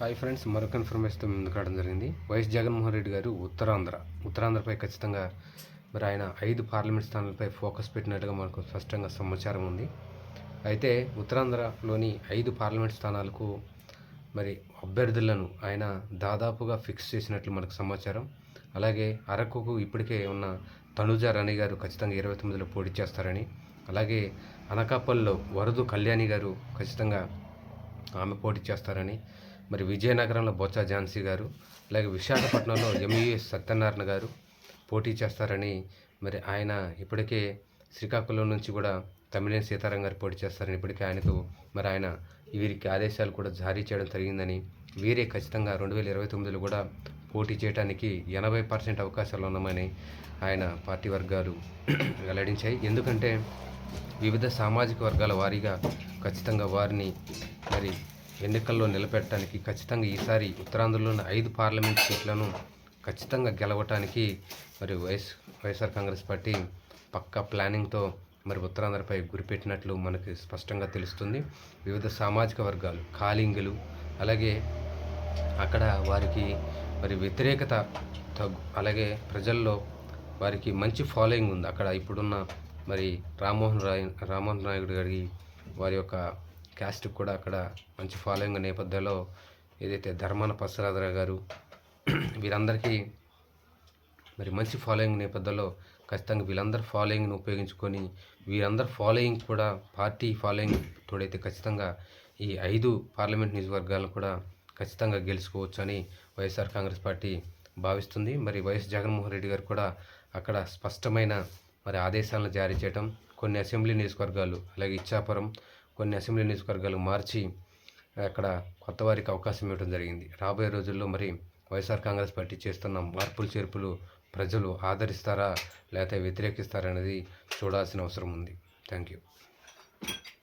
Hi friends మరొక ఇన్ఫర్మేషన్తో ముందు కావడం జరిగింది. వైఎస్ జగన్మోహన్ రెడ్డి గారు ఉత్తరాంధ్ర. ఉత్తరాంధ్రపై ఖచ్చితంగా మరి ఆయన ఐదు పార్లమెంట్ స్థానాలపై ఫోకస్ పెట్టినట్టుగా మనకు స్పష్టంగా సమాచారం ఉంది. అయితే ఉత్తరాంధ్రలోని ఐదు పార్లమెంట్ స్థానాలకు మరి అభ్యర్థులను ఆయన దాదాపుగా ఫిక్స్ చేసినట్లు మనకు సమాచారం. అలాగే అరకుకు ఇప్పటికే ఉన్న తనుజ రాణి గారు ఖచ్చితంగా ఇరవై తొమ్మిదిలో పోటీ చేస్తారని అలాగే అనకాపల్లిలో వరదు కళ్యాణి గారు ఖచ్చితంగా ఆమె పోటీ చేస్తారని మరి విజయనగరంలో బొత్స ఝాన్సీ గారు అలాగే విశాఖపట్నంలో ఎంఈఎస్ సత్యనారాయణ గారు పోటీ చేస్తారని మరి ఆయన ఇప్పటికే శ్రీకాకుళం నుంచి కూడా తమిళని సీతారాం గారు పోటీ చేస్తారని ఇప్పటికే ఆయనకు మరి ఆయన వీరికి ఆదేశాలు కూడా జారీ చేయడం జరిగిందని వీరే ఖచ్చితంగా రెండు వేల ఇరవై తొమ్మిదిలో కూడా పోటీ చేయడానికి ఎనభై పర్సెంట్ అవకాశాలు ఉన్నామని ఆయన పార్టీ వర్గాలు వెల్లడించాయి. ఎందుకంటే వివిధ సామాజిక వర్గాల వారీగా ఖచ్చితంగా వారిని మరి ఎన్నికల్లో నిలబెట్టడానికి ఖచ్చితంగా ఈసారి ఉత్తరాంధ్రలోని ఐదు పార్లమెంట్ సీట్లను ఖచ్చితంగా గెలవటానికి మరి వైఎస్ వైఎస్ఆర్ కాంగ్రెస్ పార్టీ పక్కా ప్లానింగ్తో మరి ఉత్తరాంధ్రపై గురిపెట్టినట్లు మనకి స్పష్టంగా తెలుస్తుంది. వివిధ సామాజిక వర్గాలు కాలింగులు అలాగే అక్కడ వారికి మరి వ్యతిరేకత తగ్గు అలాగే ప్రజల్లో వారికి మంచి ఫాలోయింగ్ ఉంది. అక్కడ ఇప్పుడున్న మరి రామ్మోహన్ రాయ్ రామ్మోహన్ నాయుడు గారి వారి యొక్క క్యాస్ట్కి కూడా అక్కడ మంచి ఫాలోయింగ్ నేపథ్యంలో ఏదైతే ధర్మాన పసరాదరావు గారు వీరందరికీ మరి మంచి ఫాలోయింగ్ నేపథ్యంలో ఖచ్చితంగా వీళ్ళందరి ఫాలోయింగ్ను ఉపయోగించుకొని వీరందరి ఫాలోయింగ్ కూడా పార్టీ ఫాలోయింగ్ తోడైతే ఖచ్చితంగా ఈ ఐదు పార్లమెంట్ నియోజకవర్గాలను కూడా ఖచ్చితంగా గెలుచుకోవచ్చు అని వైఎస్ఆర్ కాంగ్రెస్ పార్టీ భావిస్తుంది. మరి వైఎస్ జగన్మోహన్ రెడ్డి గారు కూడా అక్కడ స్పష్టమైన మరి ఆదేశాలను జారీ చేయడం కొన్ని అసెంబ్లీ నియోజకవర్గాలు అలాగే ఇచ్చాపురం కొన్ని అసెంబ్లీ నియోజకవర్గాలు మార్చి అక్కడ కొత్త వారికి అవకాశం ఇవ్వడం జరిగింది. రాబోయే రోజుల్లో మరి వైఎస్ఆర్ కాంగ్రెస్ పార్టీ చేస్తున్న మార్పులు చేర్పులు ప్రజలు ఆదరిస్తారా లేకపోతే వ్యతిరేకిస్తారా అనేది చూడాల్సిన అవసరం ఉంది. Thank you